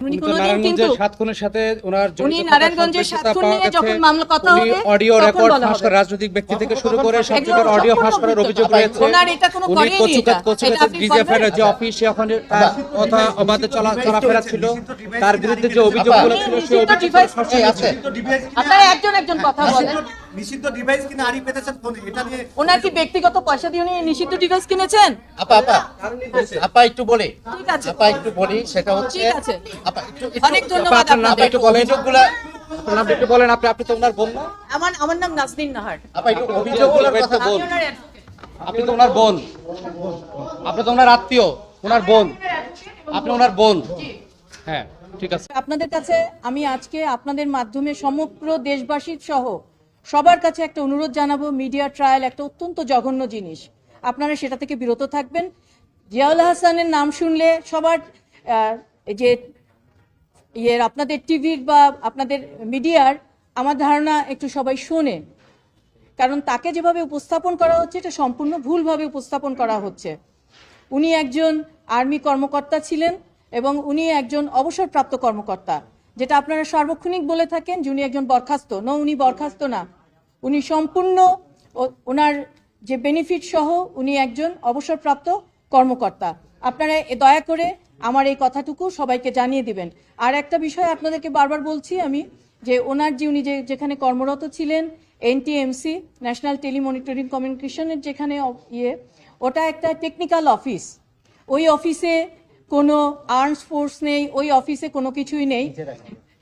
উনি উনি কোনোদিন কিন্তু সাত সাথে ওনার উনি নারায়ণগঞ্জের সম্পৃক্ততা সাত খুন পাওয়া নিয়ে যখন মামলা কথা হবে, অডিও রেকর্ড ফাঁস হবে। রাজনৈতিক ব্যক্তি থেকে শুরু করে সব জায়গার অডিও ফাঁস করার অভিযোগ। রয়েছে ওনার এটা কোনো করেনি কচুকাত কচুকাত এটা আপনি যে বলবেন? অফিস ওখানে তার কথা অবাধে চলা চলাফেরা ছিল তার বিরুদ্ধে যে অভিযোগগুলো ছিল সেই অভিযোগ আছে আপনারা একজন একজন কথা বলেন নিষিদ্ধ ডিভাইস কিনা আড়ি পেতেছেন ফোনে এটা নিয়ে ওনার কি ব্যক্তিগত পয়সা দিয়ে উনি নিষিদ্ধ ডিভাইস কিনেছেন? আপা আপা আপা একটু বলে। ঠিক আছে। আপা একটু বলি সেটা হচ্ছে ঠিক আছে। আপা একটু অনেক ধন্যবাদ আপনাদের। একটু বলেন অভিযোগগুলা আপনার নাম একটু বলেন আপনি আপনি তো ওনার বোন না? আমার আমার নাম নাজনীন নাহার। আপা একটু অভিযোগগুলোর কথা বল আপনি তো ওনার বোন। আপনি তো ওনার আত্মীয় ওনার বোন। আপনি ওনার বোন। হ্যাঁ ঠিক আছে। আপনাদের কাছে আমি আজকে আপনাদের মাধ্যমে সমগ্র দেশবাসীর সহ সবার কাছে একটা অনুরোধ জানাব মিডিয়া ট্রায়াল একটা অত্যন্ত জঘন্য জিনিস। আপনারা সেটা থেকে বিরত থাকবেন। জিয়াউল হাসানের নাম শুনলে সবার যে ইয়ের, আপনাদের টিভির বা আপনাদের মিডিয়ার আমার ধারণা একটু সবাই শোনে। কারণ তাকে যেভাবে উপস্থাপন করা হচ্ছে, এটা সম্পূর্ণ ভুলভাবে উপস্থাপন করা হচ্ছে। উনি একজন আর্মি কর্মকর্তা ছিলেন এবং উনি একজন অবসরপ্রাপ্ত কর্মকর্তা। যেটা আপনারা সার্বক্ষণিক বলে থাকেন যে উনি একজন বরখাস্ত। ন উনি বরখাস্ত না। উনি সম্পূর্ণ ওনার যে বেনিফিট সহ উনি একজন অবসরপ্রাপ্ত কর্মকর্তা। আপনারা দয়া করে আমার এই কথাটুকু সবাইকে জানিয়ে দিবেন। আর একটা বিষয় আপনাদেরকে বারবার বলছি আমি, যে ওনার যে উনি যে, যেখানে কর্মরত ছিলেন এনটিএমসি ন্যাশনাল টেলিমনিটরিং কমিউনিকেশনের যেখানে ইয়ে ওটা একটা টেকনিক্যাল অফিস ওই অফিসে কোনো আর্মস ফোর্স নেই ওই অফিসে কোনো কিছুই নেই।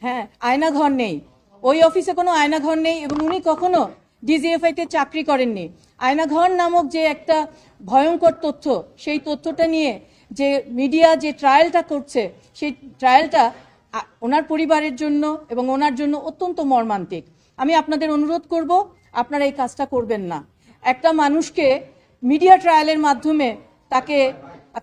হ্যাঁ আয়নাঘর নেই। ওই অফিসে কোনো আয়নাঘর নেই এবং উনি কখনো ডিজিএফআইতে চাকরি করেননি। আয়নাঘর নামক যে একটা ভয়ঙ্কর তথ্য সেই তথ্যটা নিয়ে যে মিডিয়া যে ট্রায়ালটা করছে সেই ট্রায়ালটা ওনার পরিবারের জন্য এবং ওনার জন্য অত্যন্ত মর্মান্তিক। আমি আপনাদের অনুরোধ করব আপনারা এই কাজটা করবেন না। একটা মানুষকে মিডিয়া ট্রায়ালের মাধ্যমে তাকে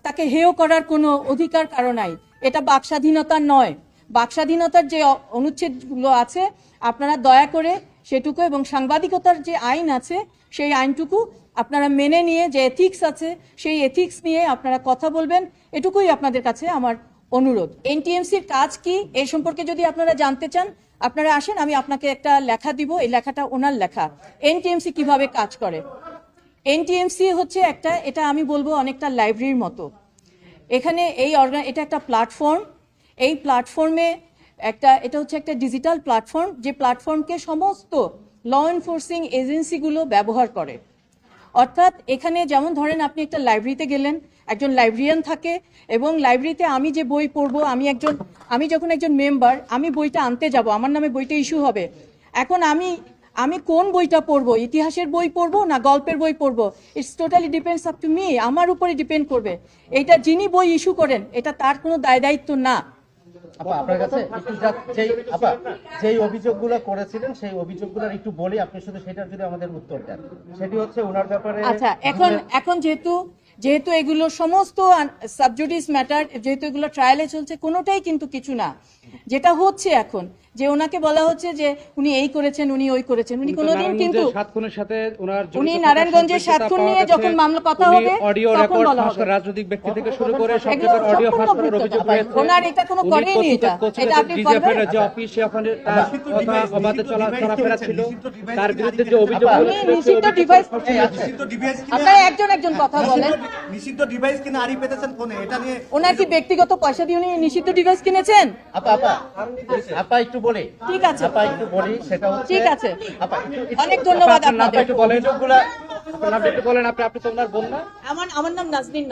তাকে হেয় করার কোনো অধিকার কারও নাই। এটা বাকস্বাধীনতা নয়। বাকস্বাধীনতার যে অনুচ্ছেদগুলো আছে, আপনারা দয়া করে সেটুকু এবং সাংবাদিকতার যে আইন আছে, সেই আইনটুকু আপনারা মেনে নিয়ে যে এথিক্স আছে, সেই এথিক্স নিয়ে আপনারা কথা বলবেন, এটুকুই আপনাদের কাছে আমার অনুরোধ। এনটিএমসির কাজ কি? এই সম্পর্কে যদি আপনারা জানতে চান, আপনারা আসেন, আমি আপনাকে একটা লেখা দিব। এই লেখাটা ওনার লেখা। এনটিএমসি কীভাবে কাজ করে? এনটিএমসি হচ্ছে একটা, এটা আমি বলব অনেকটা লাইব্রেরির মতো। এখানে এই অর্গান এটা একটা প্ল্যাটফর্ম এই প্ল্যাটফর্মে একটা, এটা হচ্ছে একটা ডিজিটাল প্ল্যাটফর্ম যে প্ল্যাটফর্মকে সমস্ত ল এনফোর্সিং এজেন্সিগুলো ব্যবহার করে। অর্থাৎ এখানে যেমন ধরেন আপনি একটা লাইব্রেরিতে গেলেন, একজন লাইব্রেরিয়ান থাকে, এবং লাইব্রেরিতে আমি যে বই পড়ব, আমি একজন, আমি যখন একজন মেম্বার আমি বইটা আনতে যাব, আমার নামে বইটা ইস্যু হবে। এখন আমি আমি কোন বইটা পড়ব? ইতিহাসের বই পড়ব না গল্পের বই পড়ব? It's totally depends up to me আমার উপরে ডিপেন্ড করবে। এটা যিনি বই ইস্যু করেন এটা তার কোনো দায় দায়িত্ব না। আপা আপনার কাছে একটু যেই আপা যেই অভিযোগগুলো করেছিলেন সেই অভিযোগগুলোর একটু বলি আপনি শুধু সেটার যদি আমাদের উত্তর দেন। সেটি হচ্ছে ওনার ব্যাপারে আচ্ছা এখন এখন যেহেতু যেহেতু এগুলো সমস্ত সাবজুডিস ম্যাটার যেহেতু এগুলো ট্রায়ালে চলছে কোনোটাই কিন্তু কিছু না। যেটা হচ্ছে এখন যে ওনাকে বলা হচ্ছে যে উনি এই করেছেন উনি ওই করেছেন উনি কোনোদিন কিন্তু সাথে ওনার উনি নারায়ণগঞ্জের সাত খুন নিয়ে যখন মামলা কথা হবে, অডিও রেকর্ড ফাঁস। রাজনৈতিক ব্যক্তি থেকে শুরু করে সব জায়গার অডিও সম্পূর্ণ ফাঁস করার অভিযোগ রয়েছে ওনার এটা কোনো করেনি এটা। এটা আপনি? যে অফিস ওখানে কথা অবাধে চলা চলাফেরা ছিল তার বিরুদ্ধে যে? অভিযোগগুলো উনি নিষিদ্ধ অভিযোগ ডিভাইস নিষিদ্ধ ডিভাইস আপনারা একজন একজন কথা বলেন নিষিদ্ধ- ডিভাইস কিনা আড়ি পেতেছেন ফোনে এটা নিয়ে ওনার কি ব্যক্তিগত পয়সা দিয়ে উনি নিষিদ্ধ ডিভাইস কিনেছেন আপা আপা আপা একটু বলি। ঠিক আছে। আপা একটু বলি সেটা হচ্ছে ঠিক আছে। আপা অনেক ধন্যবাদ আপনাদের। একটু বলেন আপনার নামটা একটু বলেন আপনি আপনি তো ওনার বোন না? আমার আমার নাম নাজনীন